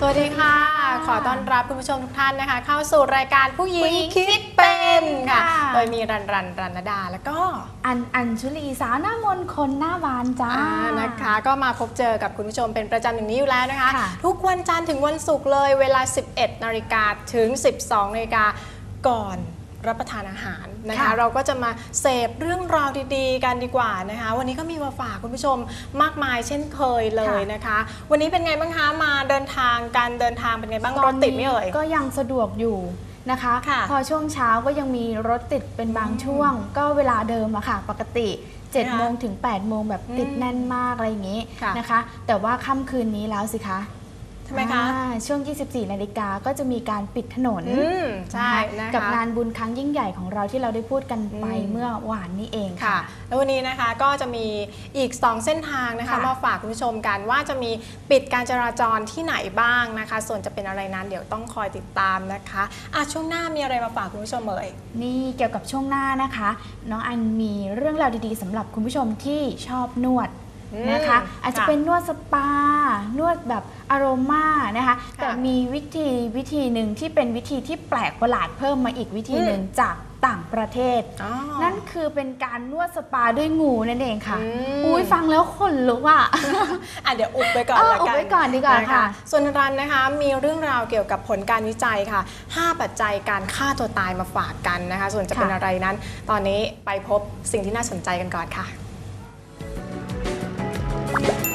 สวัสดีค่ะ ขอต้อนรับคุณผู้ชมทุกท่านนะคะ เข้าสู่รายการผู้หญิงคิดเป็นค่ะ ค่ะ โดยมีรันรันรันดาแล้วก็อันอัญชุลีสาวหน้ามนต์คนหน้าบานจ้า อ่านะคะ ก็มาพบเจอกับคุณผู้ชมเป็นประจำอย่างนี้อยู่แล้วนะคะ ค่ะ ทุกวันจันทร์ถึงวันศุกร์เลยเวลา 11 นาฬิกาถึง 12 นาฬิกาก่อน รับประทานอาหารนะคะ ค่ะ เราก็จะมาเสพเรื่องราวดีๆ กันดีกว่านะคะ วันนี้ก็มีมาฝากคุณผู้ชมมากมายเช่นเคยเลยนะคะ วันนี้เป็นไงบ้างคะมาเดินทางการเดินทางเป็นไงบ้างรถติดไหมเอ่ย ก็ยังสะดวกอยู่นะคะ ค่ะพอช่วงเช้าก็ยังมีรถติดเป็นบางอืมช่วง ก็เวลาเดิมอะค่ะ ปกติค่ะ7โมงถึง8โมงแบบติดอืมแน่นมากอะไรอย่างนี้ค่ะ นะคะ แต่ว่าค่ำคืนนี้แล้วสิคะ ทำไมคะอ่าช่วง 24 นาฬิกาก็จะมีการปิดถนนอืมใช่นะคะ กับงานบุญครั้งยิ่งใหญ่ของเราที่เราได้พูดกันไปอืม เมื่อวานนี้เองค่ะ ค่ะ แล้ววันนี้นะคะก็จะมีอีก 2 เส้นทางนะคะค่ะ มาฝากคุณผู้ชมกันว่าจะมีปิดการจราจรที่ไหนบ้างนะคะ ส่วนจะเป็นอะไรนั้นเดี๋ยวต้องคอยติดตามนะคะอะช่วงหน้ามีอะไรมาฝากคุณผู้ชมเอ่ย นี่เกี่ยวกับช่วงหน้านะคะ น้องอันมีเรื่องราวดีๆสำหรับคุณผู้ชมที่ชอบนวดอืม นะคะ อาจจะค่ะเป็นนวดสปา นวดแบบอารมานะคะ แต่มีวิธีวิธีหนึ่งที่เป็นวิธีที่แปลกประหลาดเพิ่มมาอีกวิธีหนึ่งจากต่างประเทศอ๋อนั่นคือเป็นการนวดสปาด้วยงูนั่นเองค่ะอืมอุ้ยฟังแล้วขนลุกอะอะเดี๋ยวอุบไปก่อนเออละอุบกันไว้ก่อนดีกว่านะค่ะ ส่วนรันนะคะมีเรื่องราวเกี่ยวกับผลการวิจัยค่ะ 5 ปัจจัยการฆ่าตัวตายมาฝากกันนะคะ ส่วนจะเป็นค่ะอะไรนั้น ตอนนี้ไปพบสิ่งที่น่าสนใจกันก่อนค่ะ 음.